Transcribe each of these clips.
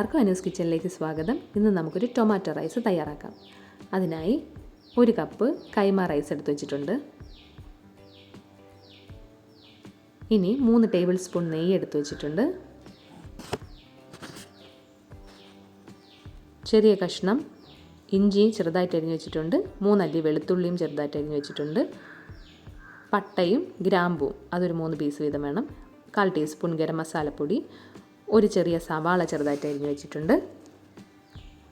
എല്ലാവർക്കും അനൂസ് കിച്ചണിലേക്ക് സ്വാഗതം. ഇന്ന് നമുക്കൊരു ടൊമാറ്റോ റൈസ് തയ്യാറാക്കാം. അതിനായി ഒരു കപ്പ് കൈമ റൈസ് എടുത്തു വെച്ചിട്ടുണ്ട്. ഇനി മൂന്ന് ടേബിൾ സ്പൂൺ നെയ്യ് എടുത്തു വെച്ചിട്ടുണ്ട്. ചെറിയ കഷ്ണം ഇഞ്ചി ചെറുതായിട്ട് അരിഞ്ഞു വെച്ചിട്ടുണ്ട്. മൂന്നല്ലി വെളുത്തുള്ളിയും ചെറുതായിട്ട് അരിഞ്ഞു വെച്ചിട്ടുണ്ട്. പട്ടയും ഗ്രാമ്പും അതൊരു മൂന്ന് പീസ് വീതം വേണം. കാൽ ടീസ്പൂൺ ഗരം മസാലപ്പൊടി ഒരു ചെറിയ സവാള ചെറുതായിട്ട് അരിഞ്ഞു വെച്ചിട്ടുണ്ട്.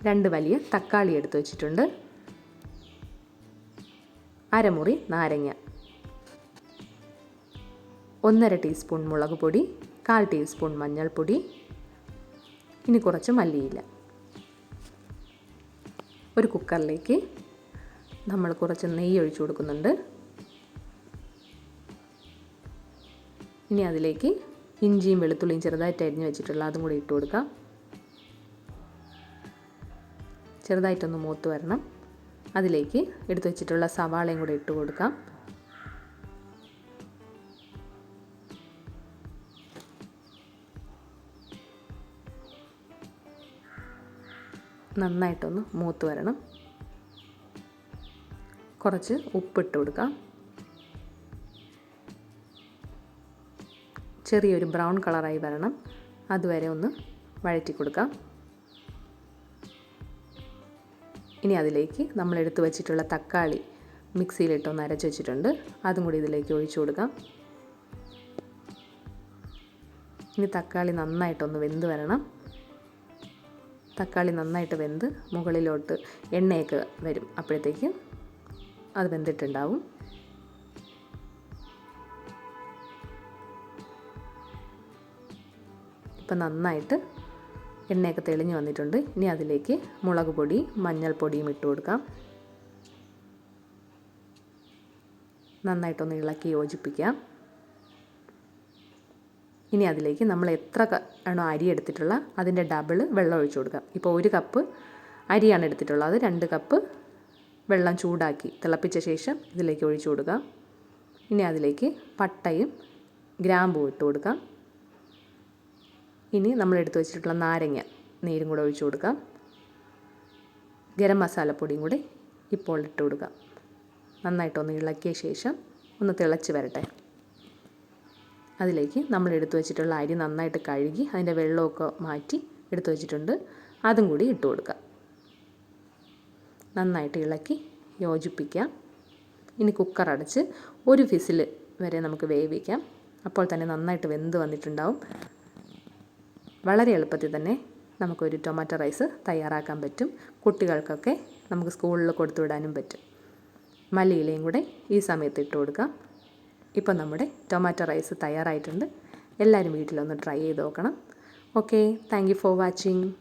രണ്ട് വലിയ തക്കാളി എടുത്തു വെച്ചിട്ടുണ്ട്. അരമുറി നാരങ്ങ. ഒന്നര ടീസ്പൂൺ മുളക് പൊടി കാൽ ടീസ്പൂൺ മഞ്ഞൾപ്പൊടി ഇനി കുറച്ച് മല്ലിയില. ഒരു കുക്കറിലേക്ക് നമ്മൾ കുറച്ച് നെയ്യ് ഒഴിച്ചു കൊടുക്കുന്നുണ്ട്. ഇനി അതിലേക്ക് ഇഞ്ചിയും വെളുത്തുള്ളിയും ചെറുതായിട്ട് അരിഞ്ഞ് വെച്ചിട്ടുള്ള അതും കൂടി ഇട്ട് കൊടുക്കാം. ചെറുതായിട്ടൊന്ന് മൂത്ത് വരണം. അതിലേക്ക് എടുത്തു വെച്ചിട്ടുള്ള സവാളയും കൂടി ഇട്ട് കൊടുക്കാം. നന്നായിട്ടൊന്ന് മൂത്ത് വരണം. കുറച്ച് ഉപ്പിട്ട് കൊടുക്കാം. ചെറിയൊരു ബ്രൗൺ കളറായി വരണം. അതുവരെ ഒന്ന് വഴറ്റി കൊടുക്കാം. ഇനി അതിലേക്ക് നമ്മൾ എടുത്തു വച്ചിട്ടുള്ള തക്കാളി മിക്സിയിലിട്ടൊന്ന് അരച്ച് വെച്ചിട്ടുണ്ട്. അതും കൂടി ഇതിലേക്ക് ഒഴിച്ചു കൊടുക്കാം. ഇനി തക്കാളി നന്നായിട്ടൊന്ന് വെന്ത് വരണം. തക്കാളി നന്നായിട്ട് വെന്ത് മുകളിലോട്ട് എണ്ണയൊക്കെ വരും. അപ്പോഴത്തേക്ക് അത് വെന്തിട്ടുണ്ടാവും. ഇപ്പം നന്നായിട്ട് എണ്ണയൊക്കെ തെളിഞ്ഞ് വന്നിട്ടുണ്ട്. ഇനി അതിലേക്ക് മുളക് പൊടി മഞ്ഞൾപ്പൊടിയും ഇട്ട് കൊടുക്കാം. നന്നായിട്ടൊന്ന് ഇളക്കി യോജിപ്പിക്കാം. ഇനി അതിലേക്ക് നമ്മൾ എത്ര ആണോ അരി എടുത്തിട്ടുള്ള അതിന്റെ ഡബിൾ വെള്ളം ഒഴിച്ചു കൊടുക്കാം. ഇപ്പോൾ ഒരു കപ്പ് അരിയാണ് എടുത്തിട്ടുള്ളത്. രണ്ട് കപ്പ് വെള്ളം ചൂടാക്കി തിളപ്പിച്ച ശേഷം ഇതിലേക്ക് ഒഴിച്ചു കൊടുക്കാം. ഇനി അതിലേക്ക് പട്ടയും ഗ്രാമ്പും ഇട്ട് കൊടുക്കാം. ഇനി നമ്മൾ എടുത്തു വെച്ചിട്ടുള്ള നാരങ്ങ നീരും കൂടെ ഒഴിച്ചു കൊടുക്കാം. ഗരം മസാലപ്പൊടിയും കൂടി ഇപ്പോൾ ഇട്ട് കൊടുക്കാം. നന്നായിട്ടൊന്ന് ഇളക്കിയ ശേഷം ഒന്ന് തിളച്ച് വരട്ടെ. അതിലേക്ക് നമ്മൾ എടുത്തു വെച്ചിട്ടുള്ള അരി നന്നായിട്ട് കഴുകി അതിന്റെ വെള്ളമൊക്കെ മാറ്റി എടുത്തു വെച്ചിട്ടുണ്ട്. അതും കൂടി ഇട്ട് കൊടുക്കാം. നന്നായിട്ട് ഇളക്കി യോജിപ്പിക്കാം. ഇനി കുക്കർ അടച്ച് ഒരു ഫിസിൽ വരെ നമുക്ക് വേവിക്കാം. അപ്പോൾ തന്നെ നന്നായിട്ട് വെന്ത് വന്നിട്ടുണ്ടാവും. വളരെ എളുപ്പത്തിൽ തന്നെ നമുക്കൊരു ടൊമാറ്റോ റൈസ് തയ്യാറാക്കാൻ പറ്റും. കുട്ടികൾക്കൊക്കെ നമുക്ക് സ്കൂളിൽ കൊടുത്തു വിടാനും പറ്റും. മല്ലിയിലയും കൂടെ ഈ സമയത്ത് ഇട്ട് കൊടുക്കാം. ഇപ്പം നമ്മുടെ ടൊമാറ്റോ റൈസ് തയ്യാറായിട്ടുണ്ട്. എല്ലാവരും വീട്ടിലൊന്ന് ട്രൈ ചെയ്ത് നോക്കണം. Okay thank for watching